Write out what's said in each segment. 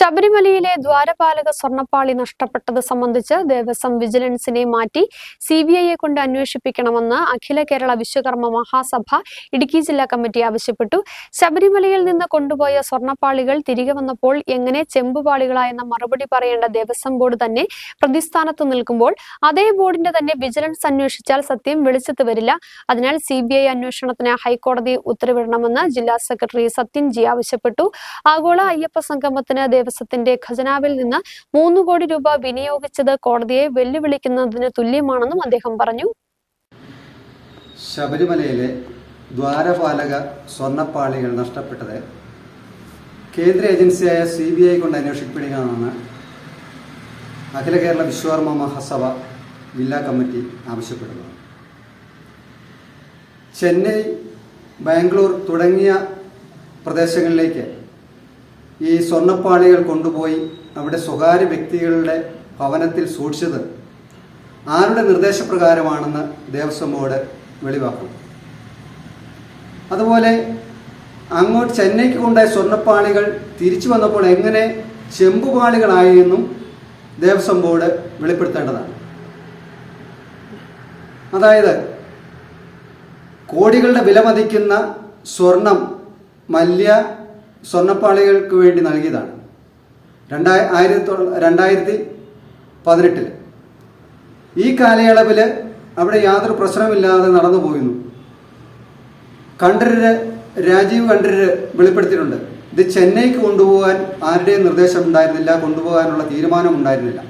ശബരിമലയിലെ ദ്വാരപാലക സ്വർണപ്പാളി നഷ്ടപ്പെട്ടത് സംബന്ധിച്ച് ദേവസ്വം വിജിലൻസിനെ മാറ്റി സി ബി ഐയെ കൊണ്ട് അന്വേഷിപ്പിക്കണമെന്ന് അഖില കേരള വിശ്വകർമ്മ മഹാസഭ ഇടുക്കി ജില്ലാ കമ്മിറ്റി ആവശ്യപ്പെട്ടു. ശബരിമലയിൽ നിന്ന് കൊണ്ടുപോയ സ്വർണപ്പാളികൾ തിരികെ വന്നപ്പോൾ എങ്ങനെ ചെമ്പുപാളികളായെന്ന മറുപടി പറയേണ്ട ദേവസ്വം ബോർഡ് തന്നെ പ്രതിസ്ഥാനത്ത് നിൽക്കുമ്പോൾ അതേ ബോർഡിന്റെ തന്നെ വിജിലൻസ് അന്വേഷിച്ചാൽ സത്യം വെളിച്ചത്ത് വരില്ല. അതിനാൽ സി ബി ഐ അന്വേഷണത്തിന് ഹൈക്കോടതി ഉത്തരവിടണമെന്ന് ജില്ലാ സെക്രട്ടറി സത്യൻ ജി ആവശ്യപ്പെട്ടു. ആഗോള അയ്യപ്പ സംഗമത്തിന് ദേവസ്വത്തിന്റെ ഖജനാവിൽ നിന്ന് മൂന്ന് കോടി രൂപ വിനിയോഗിച്ചത് കോടതിയെ വെല്ലുവിളിക്കുന്നതിന് തുല്യമാണെന്നും അദ്ദേഹം പറഞ്ഞു. ശബരിമലയിലെ ദ്വാരപാലക സ്വർണപ്പാളികൾ നഷ്ടപ്പെട്ടത് കേന്ദ്ര ഏജൻസിയായ സി ബി ഐ കൊണ്ട് അന്വേഷിക്കപ്പെടുകയാണെന്ന് അഖില കേരള വിശ്വകർമ്മ മഹാസഭ ജില്ലാ കമ്മിറ്റി ആവശ്യപ്പെടുന്നു. ചെന്നൈ ബാംഗ്ലൂർ തുടങ്ങിയ പ്രദേശങ്ങളിലേക്ക് ഈ സ്വർണപ്പാളികൾ കൊണ്ടുപോയി അവിടെ സ്വകാര്യ വ്യക്തികളുടെ ഭവനത്തിൽ സൂക്ഷിച്ചത് ആരുടെ നിർദ്ദേശപ്രകാരമാണെന്ന് ദേവസ്വം ബോർഡ് വെളിവാക്കണം അതുപോലെ അങ്ങോട്ട് ചെന്നൈക്ക് കൊണ്ടുപോയ സ്വർണപ്പാളികൾ തിരിച്ചു വന്നപ്പോൾ എങ്ങനെ ചെമ്പുപാളികളായി എന്നും ദേവസ്വം ബോർഡ് വെളിപ്പെടുത്തേണ്ടതാണ്. അതായത് കോടികളുടെ വില മതിക്കുന്ന സ്വർണം മല്യ സ്വർണപ്പാളികൾക്ക് വേണ്ടി നൽകിയതാണ്. രണ്ടായി ആയിരത്തി രണ്ടായിരത്തി പതിനെട്ടിൽ ഈ കാലയളവിൽ അവിടെ യാതൊരു പ്രശ്നമില്ലാതെ നടന്നു പോയിരുന്നു. കണ്ഠരര് രാജീവ് കണ്ഠരര് വെളിപ്പെടുത്തിയിട്ടുണ്ട്. ഇത് ചെന്നൈക്ക് കൊണ്ടുപോകാൻ ആരുടെയും നിർദ്ദേശം ഉണ്ടായിരുന്നില്ല കൊണ്ടുപോകാനുള്ള തീരുമാനം ഉണ്ടായിരുന്നില്ല.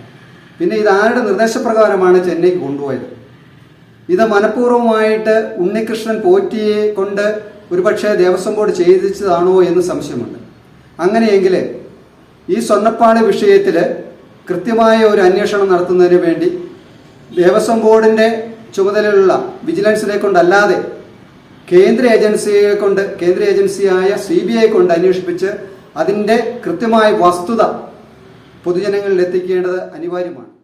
പിന്നെ ഇത് ആരുടെ നിർദ്ദേശപ്രകാരമാണ് ചെന്നൈക്ക് കൊണ്ടുപോയത്? ഇത് മനഃപൂർവമായിട്ട് ഉണ്ണികൃഷ്ണൻ പോറ്റിയെ കൊണ്ട് ഒരുപക്ഷെ ദേവസ്വം ബോർഡ് ചെയ്തിച്ചതാണോ എന്ന് സംശയമുണ്ട്. അങ്ങനെയെങ്കിൽ ഈ സ്വർണപ്പാളി വിഷയത്തിൽ കൃത്യമായ ഒരു അന്വേഷണം നടത്തുന്നതിന് വേണ്ടി ദേവസ്വം ബോർഡിന്റെ ചുമതലയുള്ള വിജിലൻസിനെ കൊണ്ടല്ലാതെ കേന്ദ്ര ഏജൻസിയെ കൊണ്ട് കേന്ദ്ര ഏജൻസിയായ സി ബി ഐ കൊണ്ട് അന്വേഷിപ്പിച്ച് അതിന്റെ കൃത്യമായ വസ്തുത പൊതുജനങ്ങളിൽ എത്തിക്കേണ്ടത് അനിവാര്യമാണ്.